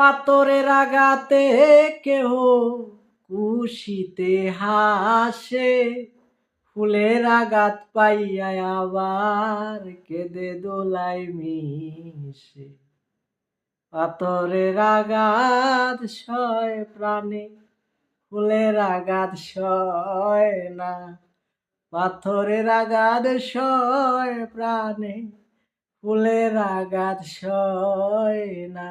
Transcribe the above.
পাতরের আগাতে কেহ কুশিতে হাসে। ফুলের আঘাত পাইয়া আবার কেঁদে দোলাই মিশে। পাতরের আঘাত সয় প্রাণে, ফুলের আঘাত সয় না। পাথরের আঘাত সয় প্রাণে, ফুলের আঘাত সয় না।